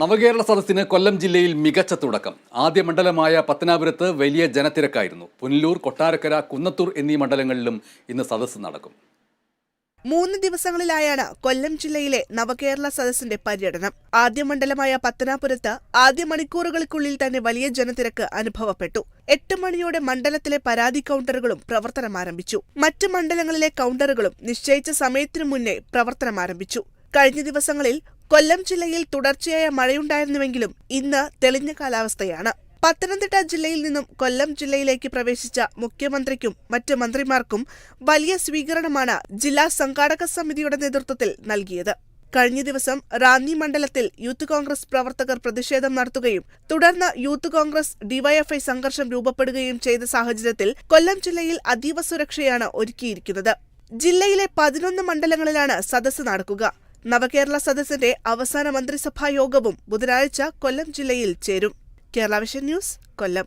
നവകേരള സദസ്സിന് കൊല്ലം ജില്ലയിൽ മികച്ച തുടക്കം. ആദ്യ മണ്ഡലമായ പത്തനാപുരത്ത് വലിയ ജനത്തിരക്കായിരുന്നു. പുനലൂർ കൊട്ടാരക്കര കുന്നത്തൂർ എന്നീ മണ്ഡലങ്ങളിലും ഇന്ന് സദസ്സ് നടക്കും. മൂന്ന് ദിവസങ്ങളിലായാണ് കൊല്ലം ജില്ലയിലെ നവകേരള സദസ്സിന്റെ പര്യടനം. ആദ്യ മണ്ഡലമായ പത്തനാപുരത്ത് ആദ്യ മണിക്കൂറുകൾക്കുള്ളിൽ തന്നെ വലിയ ജനത്തിരക്ക് അനുഭവപ്പെട്ടു. എട്ട് മണിയോടെ മണ്ഡലത്തിലെ പരാതി കൗണ്ടറുകളും പ്രവർത്തനം ആരംഭിച്ചു. മറ്റ് മണ്ഡലങ്ങളിലെ കൗണ്ടറുകളും നിശ്ചയിച്ച സമയത്തിനു മുന്നേ പ്രവർത്തനം ആരംഭിച്ചു. കഴിഞ്ഞ ദിവസങ്ങളിൽ കൊല്ലം ജില്ലയിൽ തുടർച്ചയായ മഴയുണ്ടായിരുന്നുവെങ്കിലും ഇന്ന് തെളിഞ്ഞ കാലാവസ്ഥയാണ്. പത്തനംതിട്ട ജില്ലയിൽ നിന്നും കൊല്ലം ജില്ലയിലേക്ക് പ്രവേശിച്ച മുഖ്യമന്ത്രിക്കും മറ്റ് മന്ത്രിമാർക്കും വലിയ സ്വീകരണമാണ് ജില്ലാ സംഘാടക സമിതിയുടെ നേതൃത്വത്തിൽ നൽകിയത്. കഴിഞ്ഞ ദിവസം റാന്നി മണ്ഡലത്തിൽ യൂത്ത് കോൺഗ്രസ് പ്രവർത്തകർ പ്രതിഷേധം നടത്തുകയും തുടർന്ന് യൂത്ത് കോൺഗ്രസ് ഡിവൈഎഫ്ഐ സംഘർഷം രൂപപ്പെടുകയും ചെയ്ത സാഹചര്യത്തിൽ കൊല്ലം ജില്ലയിൽ അതീവ സുരക്ഷയാണ് ഒരുക്കിയിരിക്കുന്നത്. ജില്ലയിലെ പതിനൊന്ന് മണ്ഡലങ്ങളിലാണ് സദസ് നടക്കുക. നവകേരള സദസ്സിന്റെ അവസാന മന്ത്രിസഭാ യോഗവും ബുധനാഴ്ച കൊല്ലം ജില്ലയിൽ ചേരും. Kerala vision news Kollam.